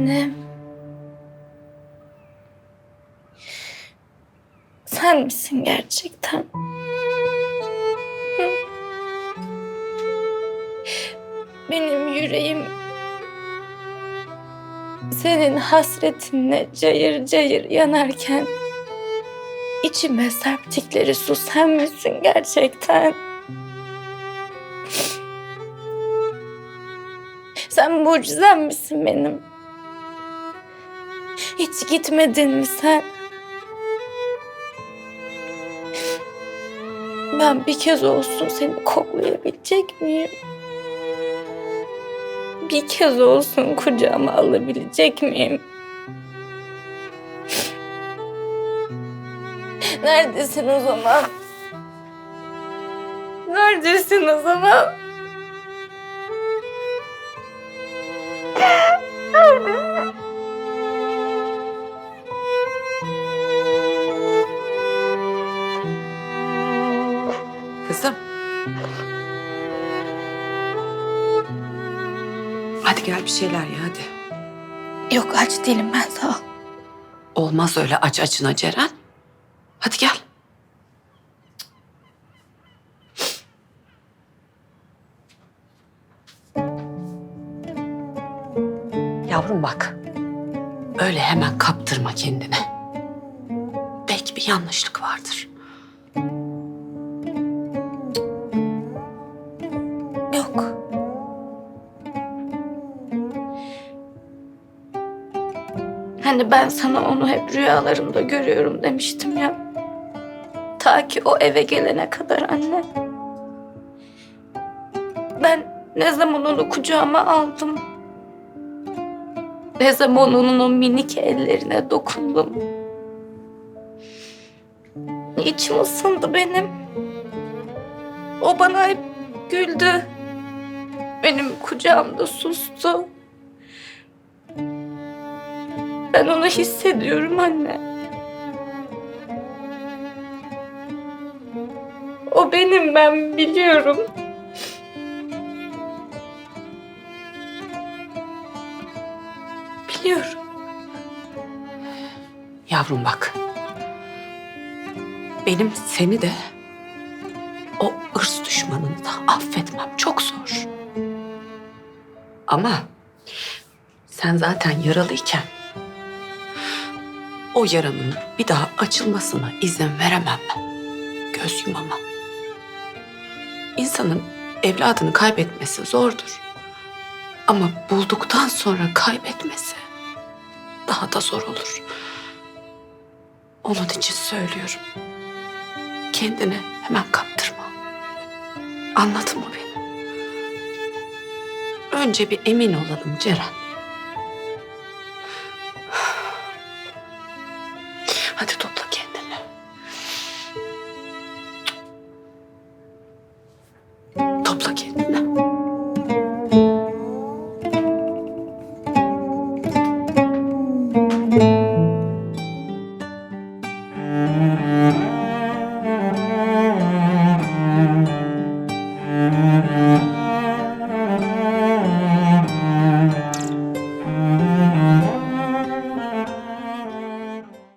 Annem. Sen misin gerçekten? Benim yüreğim senin hasretinle cayır cayır yanarken içime serptikleri su sen misin gerçekten? Sen mucizem misin benim? Hiç gitmedin mi sen? Ben bir kez olsun seni koklayabilecek miyim? Bir kez olsun kucağıma alabilecek miyim? Neredesin o zaman? Neredesin o zaman? Hadi gel bir şeyler ye hadi. Yok aç değilim ben sağ ol. Olmaz öyle aç açına Ceren. Hadi gel. Yavrum bak. Öyle hemen kaptırma kendine. Belki bir yanlışlık vardır. Hani ben sana onu hep rüyalarımda görüyorum demiştim ya. Ta ki o eve gelene kadar anne. Ben ne zaman onu kucağıma aldım. Ne zaman onun o minik ellerine dokundum. İçim ısındı benim. O bana hep güldü. Benim kucağımda sustu. Ben onu hissediyorum anne. O benim ben biliyorum. Biliyorum. Yavrum bak. Benim seni de o ırs düşmanını da affetmem çok zor. Ama sen zaten yaralıyken o yaranın bir daha açılmasına izin veremem ben. Göz yumamam. İnsanın evladını kaybetmesi zordur. Ama bulduktan sonra kaybetmesi daha da zor olur. Onun için söylüyorum. Kendini hemen kaptırma. Anladın mı beni? Önce bir emin olalım Ceren. Topla kendini.